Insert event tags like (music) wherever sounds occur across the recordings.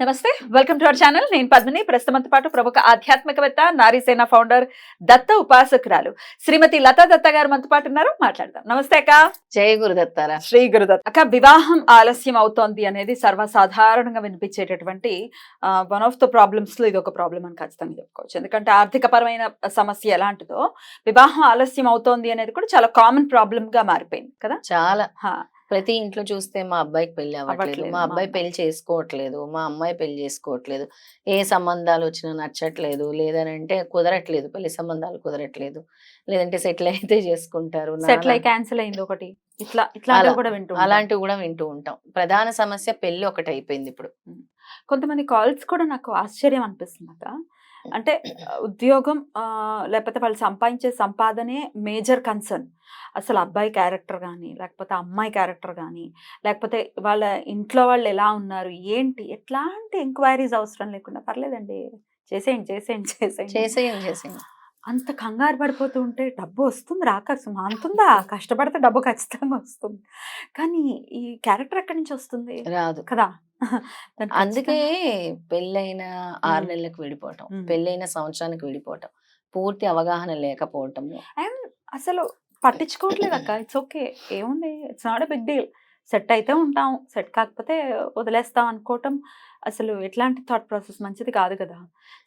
నమస్తే welcome to our channel. నేను పద్మిని. ప్రస్తుతంతో పాటు ప్రముఖ ఆధ్యాత్మికవేత్త నారీసేన ఫౌండర్ దత్త ఉపాసకురాలు శ్రీమతి లతా దత్త గారు మనతో పాటు ఉన్నారు. మాట్లాడదాం. నమస్తే అక్క. జయ గురుదత్తారా శ్రీ గురుదత్ అక్క వివాహం ఆలస్యం అవుతోంది అనేది సర్వసాధారణంగా వినిపించేటటువంటి వన్ ఆఫ్ ద ప్రాబ్లమ్స్లో ఇది ఒక ప్రాబ్లం అని ఖచ్చితంగా చెప్పుకోవచ్చు. ఎందుకంటే ఆర్థిక పరమైన సమస్య ఎలాంటిదో వివాహం ఆలస్యం అవుతోంది అనేది కూడా చాలా కామన్ ప్రాబ్లమ్గా మారిపోయింది కదా? చాలా. ప్రతి ఇంట్లో చూస్తే మా అబ్బాయికి పెళ్ళి అవ్వట్లేదు. మా అబ్బాయి. పెళ్ళి చేసుకోవట్లేదు. మా అమ్మాయి పెళ్ళి చేసుకోవట్లేదు. ఏ సంబంధాలు వచ్చినా నచ్చట్లేదు. లేదనంటే కుదరట్లేదు. పెళ్ళి సంబంధాలు కుదరట్లేదు. లేదంటే సెటిల్ అయితే చేసుకుంటారు. సెటిల్ అయి క్యాన్సిల్ అయింది ఒకటి. ఇట్లా అలా- కూడా వింటూ. అలాంటివి కూడా వింటూ ఉంటాం. ప్రధాన సమస్య పెళ్ళి ఒకటి అయిపోయింది ఇప్పుడు. కొంతమంది కాల్స్ కూడా నాకు ఆశ్చర్యం అనిపిస్తుంది అక్క అంటే ఉద్యోగం ఆ, లేకపోతే వాళ్ళు సంపాదించే సంపాదనే మేజర్ కన్సర్న్. అసలు అబ్బాయి క్యారెక్టర్ కానీ లేకపోతే అమ్మాయి క్యారెక్టర్ కానీ లేకపోతే వాళ్ళ ఇంట్లో వాళ్ళు ఎలా ఉన్నారు ఏంటి ఎట్లాంటి ఎంక్వైరీస్ అవసరం లేకుండా పర్లేదండి. చేసేయండి చేసేయండి చేసేయండి. చేసేయండి చేసేయండి. అంత కంగారు పడిపోతూ ఉంటే డబ్బు వస్తుంది రాక అంతుందా? కష్టపడితే డబ్బు ఖచ్చితంగా వస్తుంది. కానీ ఈ క్యారెక్టర్ ఎక్కడి నుంచి వస్తుంది? రాదు. కదా. అందుకే పెళ్ళైన ఆరు. నెలలకు విడిపోవటం. పెళ్ళైన సంవత్సరానికి విడిపోవటం పూర్తి అవగాహన లేకపోవటము. అండ్ అసలు పట్టించుకోవట్లేదు అక్క. It's okay. ఏముంది? It's not a big deal. Set అయితే ఉంటాం సెట్ కాకపోతే వదిలేస్తాం అనుకోవటం అసలు ఎట్లాంటి థాట్ ప్రాసెస్ మంచిది కాదు కదా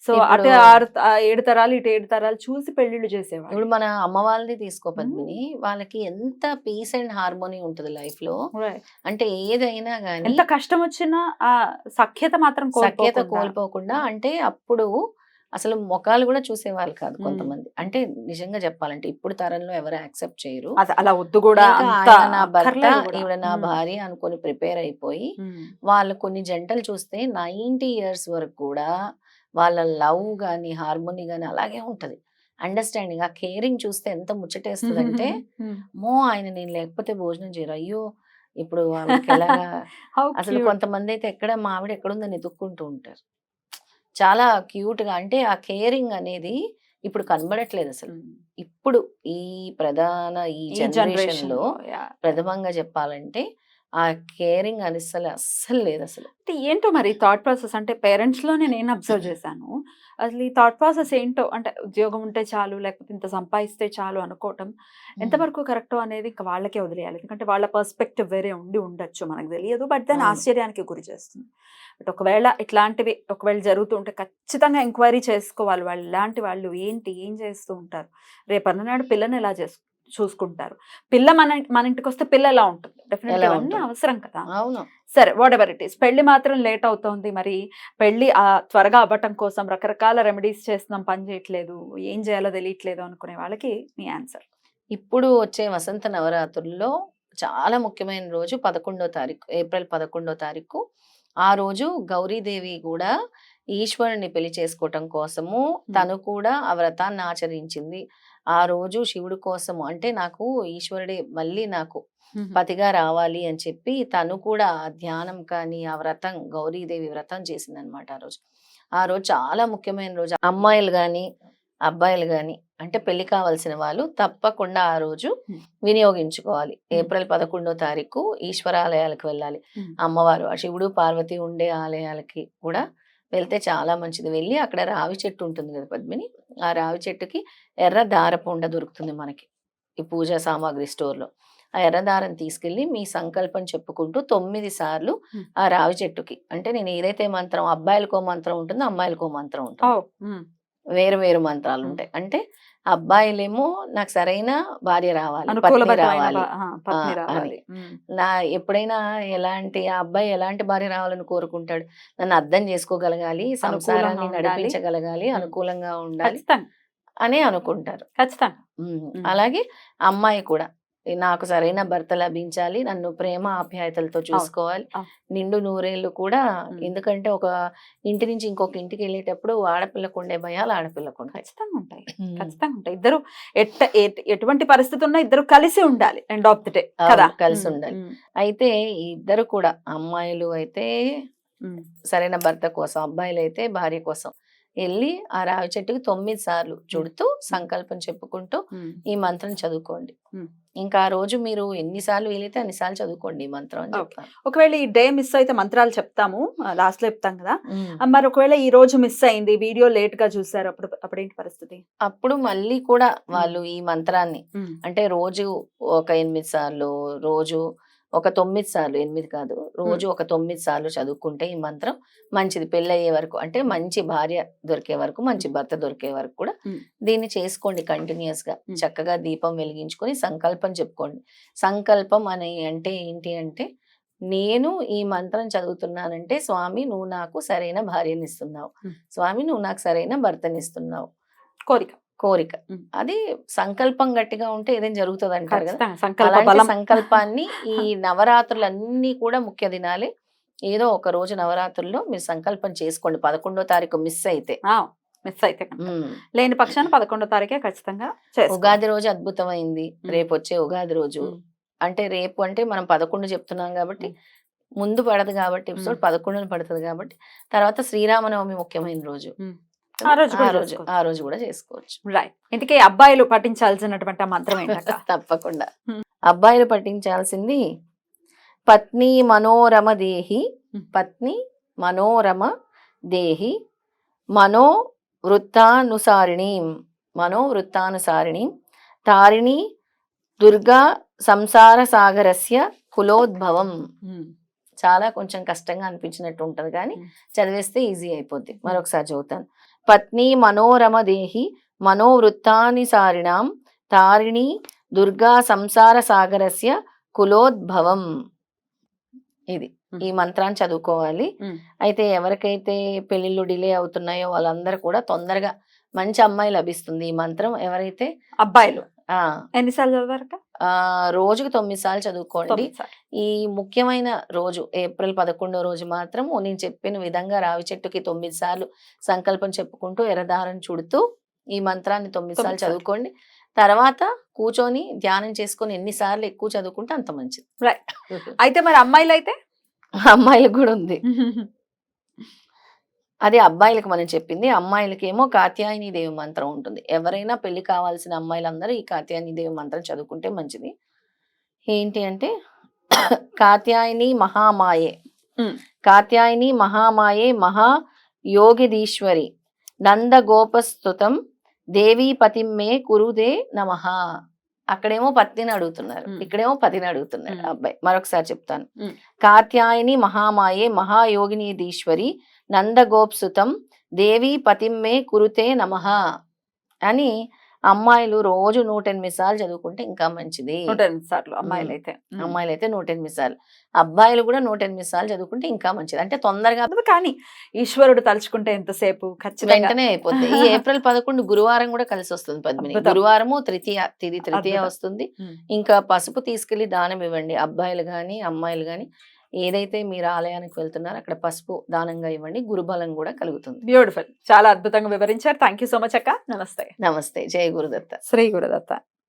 సో అటు ఆరు ఏడు తరాలు ఇటు ఏడు తరాలు చూసి పెళ్ళిళ్ళు చేసేవాళ్ళు ఇప్పుడు మన అమ్మ వాళ్ళది తీసుకో పద్మిని వాళ్ళకి ఎంత పీస్ అండ్ హార్మోనీ ఉంటుంది లైఫ్లో. అంటే ఏదైనా గానీ ఎంత కష్టం వచ్చినా ఆ సఖ్యత మాత్రం సఖ్యత. కోల్పోకుండా అంటే అప్పుడు అసలు ముఖాలు కూడా చూసేవాళ్ళు కాదు. కొంతమంది అంటే నిజంగా చెప్పాలంటే ఇప్పుడు తరంలో ఎవరు యాక్సెప్ట్ చేయరు అలా వద్దు కూడా నా భర్త. ఈవిడ నా. భార్య అనుకొని ప్రిపేర్ అయిపోయి. వాళ్ళు కొన్ని జంటలు చూస్తే నైంటీ ఇయర్స్ వరకు కూడా వాళ్ళ లవ్ గాని హార్మోనీ గాని అలాగే ఉంటది అండర్స్టాండింగ్ ఆ కేరింగ్ చూస్తే ఎంత ముచ్చటేస్తుంది అంటే. (laughs) మో ఆయన నేను లేకపోతే భోజనం చేయరు అయ్యో ఇప్పుడు ఎలాగా (laughs) అసలు. కొంతమంది అయితే ఎక్కడ మా ఆవిడ ఎక్కడుందని ఎతుక్కుంటూ ఉంటారు చాలా క్యూట్గా అంటే ఆ కేరింగ్ అనేది ఇప్పుడు కనబడట్లేదు అసలు. ఇప్పుడు ఈ ప్రధాన ఈ ఈ జనరేషన్ జనరేషన్లో లో yeah. ప్రథమంగా చెప్పాలంటే ఆ కేరింగ్ అని అసలు అస్సలు లేదు అసలు అంటే ఏంటో మరి థాట్ ప్రాసెస్? అంటే పేరెంట్స్లోనే నేను అబ్జర్వ్ చేశాను. అసలు ఈ థాట్ ప్రాసెస్ ఏంటో? అంటే ఉద్యోగం ఉంటే చాలు లేకపోతే ఇంత సంపాదిస్తే చాలు అనుకోవటం ఎంతవరకు కరెక్టో అనేది ఇంకా వాళ్ళకే వదిలేయాలి. ఎందుకంటే వాళ్ళ పర్స్పెక్టివ్ వేరే ఉండి ఉండొచ్చు మనకు తెలియదు. బట్ దాని. ఆశ్చర్యానికి గురి చేస్తుంది. బట్ ఒకవేళ ఇట్లాంటివి ఒకవేళ జరుగుతుంటే ఖచ్చితంగా ఎంక్వైరీ చేసుకోవాలి. వాళ్ళు ఇలాంటి వాళ్ళు ఏంటి? ఏం చేస్తూ ఉంటారు? రేపు అన్ననాడు పిల్లని ఎలా చేసు చూసుకుంటారు? పిల్ల మన మన ఇంటికి వస్తే పిల్ల ఎలా ఉంటుంది? ఉంటుంది? అవసరం కదా! అవును. సరే వాట్ ఎవర్ ఇట్ ఈస్ పెళ్ళి మాత్రం లేట్ అవుతోంది మరి. పెళ్ళి ఆ త్వరగా అవ్వటం కోసం రకరకాల రెమెడీస్ చేస్తున్నాం పని చేయట్లేదు ఏం చేయాలో తెలియట్లేదు అనుకునే వాళ్ళకి మీ ఆన్సర్ ఇప్పుడు వచ్చే వసంత నవరాత్రుల్లో చాలా ముఖ్యమైన రోజు పదకొండో తారీఖు ఏప్రిల్ పదకొండో తారీఖు. ఆ రోజు గౌరీదేవి కూడా ఈశ్వరుని పెళ్ళి చేసుకోవటం కోసము తను కూడా ఆ వ్రతాన్ని ఆచరించింది. ఆ రోజు శివుడి కోసము అంటే నాకు ఈశ్వరుడే మళ్ళీ నాకు పతిగా రావాలి అని చెప్పి తను కూడా ఆ ధ్యానం కానీ ఆ వ్రతం గౌరీదేవి వ్రతం చేసింది అనమాట ఆ రోజు. ఆ రోజు చాలా ముఖ్యమైన రోజు. అమ్మాయిలు కానీ అబ్బాయిలు కానీ అంటే పెళ్ళి కావాల్సిన వాళ్ళు తప్పకుండా ఆ రోజు. వినియోగించుకోవాలి. ఏప్రిల్ పదకొండో తారీఖు ఈశ్వరాలయాలకు వెళ్ళాలి. అమ్మవారు ఆ శివుడు పార్వతి ఉండే ఆలయాలకి కూడా వెళ్తే చాలా మంచిది. వెళ్ళి అక్కడ రావి చెట్టు ఉంటుంది కదా పద్మిని ఆ రావి చెట్టుకి ఎర్ర దారపు ఉండ దొరుకుతుంది మనకి ఈ పూజా సామాగ్రి స్టోర్లో ఆ ఎర్ర దారం తీసుకెళ్ళి మీ సంకల్పం చెప్పుకుంటూ తొమ్మిది సార్లు. ఆ రావి చెట్టుకి. అంటే నేను ఏదైతే మంత్రం అబ్బాయిలకో మంత్రం ఉంటుందో అమ్మాయిలకో మంత్రం ఉంటుంది. వేరు వేరు మంత్రాలు. ఉంటాయి. అంటే అబ్బాయిలేమో నాకు సరైన భార్య రావాలి పత్ని రావాలి. నా ఎప్పుడైనా ఎలాంటి ఆ అబ్బాయి ఎలాంటి భార్య రావాలని కోరుకుంటాడు? నన్ను అర్థం చేసుకోగలగాలి సంసారాన్ని. నడిపించగలగాలి. అనుకూలంగా ఉండాలి అని అనుకుంటారు. ఖచ్చితంగా. అలాగే అమ్మాయి కూడా. నాకు సరైన భర్త లభించాలి. నన్ను ప్రేమ ఆప్యాయతలతో చూసుకోవాలి. నిండు నూరేళ్ళు కూడా. ఎందుకంటే ఒక ఇంటి నుంచి ఇంకొక ఇంటికి వెళ్ళేటప్పుడు ఆడపిల్లకు ఉండే భయాలు ఆడపిల్లకు ఖచ్చితంగా ఉంటాయి. ఖచ్చితంగా ఉంటాయి. ఇద్దరు ఎట్ట ఎట్- ఎటువంటి పరిస్థితి ఉన్నా ఇద్దరు కలిసి ఉండాలి. ఎండ్ ఆఫ్ ది డే కదా? కలిసి ఉండాలి. అయితే ఇద్దరు కూడా అమ్మాయిలు అయితే. సరైన భర్త కోసం అబ్బాయిలు అయితే భార్య కోసం వెళ్ళి ఆ రావి చెట్టుకి తొమ్మిది సార్లు చుడుతూ సంకల్పం చెప్పుకుంటూ. ఈ మంత్రం చదువుకోండి. ఇంకా ఆ రోజు మీరు ఎన్నిసార్లు వీలైతే అన్నిసార్లు చదువుకోండి ఈ మంత్రం అని. చెప్తాను ఒకవేళ ఈ డే మిస్ అయితే మంత్రాలు చెప్తాము. లాస్ట్లో చెప్తాం కదా. మరి ఒకవేళ ఈ రోజు మిస్ అయింది వీడియో లేట్గా చూసారు అప్పుడు అప్పుడు ఏంటి పరిస్థితి? అప్పుడు మళ్ళీ కూడా వాళ్ళు ఈ మంత్రాన్ని అంటే రోజు ఒక ఎనిమిది సార్లు రోజు ఒక తొమ్మిది సార్లు ఎనిమిది కాదు. రోజు ఒక తొమ్మిది సార్లు చదువుకుంటే ఈ మంత్రం మంచిది. పెళ్ళి అయ్యే వరకు అంటే మంచి భార్య దొరికే వరకు మంచి భర్త దొరికే వరకు కూడా. దీన్ని చేసుకోండి కంటిన్యూస్గా. చక్కగా దీపం వెలిగించుకొని సంకల్పం చెప్పుకోండి. సంకల్పం అని అంటే ఏంటి అంటే నేను ఈ మంత్రం చదువుతున్నానంటే స్వామి నువ్వు నాకు సరైన భార్యనిస్తున్నావు. స్వామి నువ్వు నాకు సరైన భర్తనిస్తున్నావు. కోరిక. కోరిక. అది సంకల్పం గట్టిగా ఉంటే ఏదైనా జరుగుతుంది అంటారు కదా అలాంటి సంకల్పాన్ని ఈ (laughs) నవరాత్రులన్నీ కూడా ముఖ్య దినాలే ఏదో ఒక రోజు నవరాత్రుల్లో మీరు సంకల్పం చేసుకోండి పదకొండో తారీఖు మిస్ అయితే మిస్ అయితే. లేని పక్షాన పదకొండో తారీఖే ఖచ్చితంగా. ఉగాది రోజు అద్భుతమైంది. రేపు వచ్చే ఉగాది రోజు. అంటే రేపు అంటే మనం పదకొండు చెప్తున్నాం కాబట్టి ముందు పడదు కాబట్టి ఎపిసోడ్. పదకొండున పడుతుంది కాబట్టి తర్వాత శ్రీరామనవమి ముఖ్యమైన రోజు. ఆ రోజు ఆ రోజు కూడా చేసుకోవచ్చు రైట్ ఇందుకే అబ్బాయిలు పఠించాల్సినటువంటి మంత్రం (laughs) తప్పకుండా. అబ్బాయిలు పఠించాల్సింది పత్ని మనోరమ దేహి. పత్ని మనోరమ దేహి మనో వృత్తానుసారిణి మనో వృత్తానుసారిణి తారిణి దుర్గా సంసార సాగరస్య కులోద్భవం. చాలా కొంచెం కష్టంగా అనిపించినట్టు ఉంటది కానీ. చదివేస్తే ఈజీ అయిపోద్ది మరొకసారి చదువుతాను పత్ని మనోరమ దేహి మనోవృత్తానిసారిణాం తారిణి దుర్గా సంసార సాగరస్య కులోద్భవం ఇది. ఈ మంత్రాన్ని చదువుకోవాలి. అయితే ఎవరికైతే పెళ్ళిళ్ళు డిలే అవుతున్నాయో వాళ్ళందరూ కూడా తొందరగా మంచి అమ్మాయి లభిస్తుంది ఈ మంత్రం ఎవరైతే అబ్బాయిలు ఎన్నిసార్లు చదవరక ఆ రోజుకు తొమ్మిది సార్లు చదువుకోండి. ఈ ముఖ్యమైన రోజు ఏప్రిల్ పదకొండో రోజు మాత్రం నేను చెప్పిన విధంగా రావి చెట్టుకి తొమ్మిది సార్లు సంకల్పం చెప్పుకుంటూ ఎర్రదారం చుడుతూ ఈ మంత్రాన్ని తొమ్మిది సార్లు. చదువుకోండి. తర్వాత కూర్చొని ధ్యానం చేసుకొని ఎన్నిసార్లు ఎక్కువ చదువుకుంటే అంత మంచిది. Right. (laughs) అయితే మరి అమ్మాయిలు అయితే అమ్మాయిలకు కూడా ఉంది. (laughs) అది అబ్బాయిలకు మనం చెప్పింది అమ్మాయిలకి ఏమో కాత్యాయని దేవి మంత్రం ఉంటుంది ఎవరైనా పెళ్ళి కావాల్సిన అమ్మాయిలందరూ ఈ కాత్యాయని దేవి మంత్రం చదువుకుంటే మంచిది ఏంటి అంటే (coughs) కాత్యాయని మహామాయే. కాత్యాయని మహామాయే మహా యోగిదీశ్వరి నంద గోపస్తుతం దేవీ పతిమ్మే కురుదే నమః అక్కడేమో పత్నిని అడుగుతున్నారు. ఇక్కడేమో పతిని అడుగుతున్నారు. అబ్బాయి మరొకసారి చెప్తాను. కాత్యాయని మహామాయే మహాయోగినీదీశ్వరి నందగోప్సుతం దేవీ పతిమ్మే కురుతే నమః అని అమ్మాయిలు రోజు నూట ఎనిమిది సార్లు చదువుకుంటే ఇంకా మంచిది. నూట ఎనిమిది సార్లు అమ్మాయిలు అయితే. అమ్మాయిలు అయితే నూట ఎనిమిది సార్లు. అబ్బాయిలు కూడా నూట ఎనిమిది సార్లు చదువుకుంటే ఇంకా మంచిది. అంటే తొందరగా కానీ ఈశ్వరుడు తలుచుకుంటే ఎంతసేపు? ఖచ్చితంగా. వెంటనే అయిపోతుంది ఈ ఏప్రిల్ పదకొండు గురువారం కూడా కలిసి వస్తుంది పద్మిని. గురువారము తృతీయ తిది తృతీయ. వస్తుంది. ఇంకా పసుపు తీసుకెళ్ళి దానం ఇవ్వండి. అబ్బాయిలు కానీ అమ్మాయిలు కానీ ఏదైతే మీరు ఆలయానికి వెళ్తున్నారో అక్కడ పసుపు దానంగా ఇవ్వండి గురుబలం కూడా కలుగుతుంది. బ్యూటిఫుల్ చాలా అద్భుతంగా వివరించారు. థ్యాంక్ యూ సో మచ్ అక్క. నమస్తే. నమస్తే. జయ గురుదత్త. శ్రీ గురుదత్త.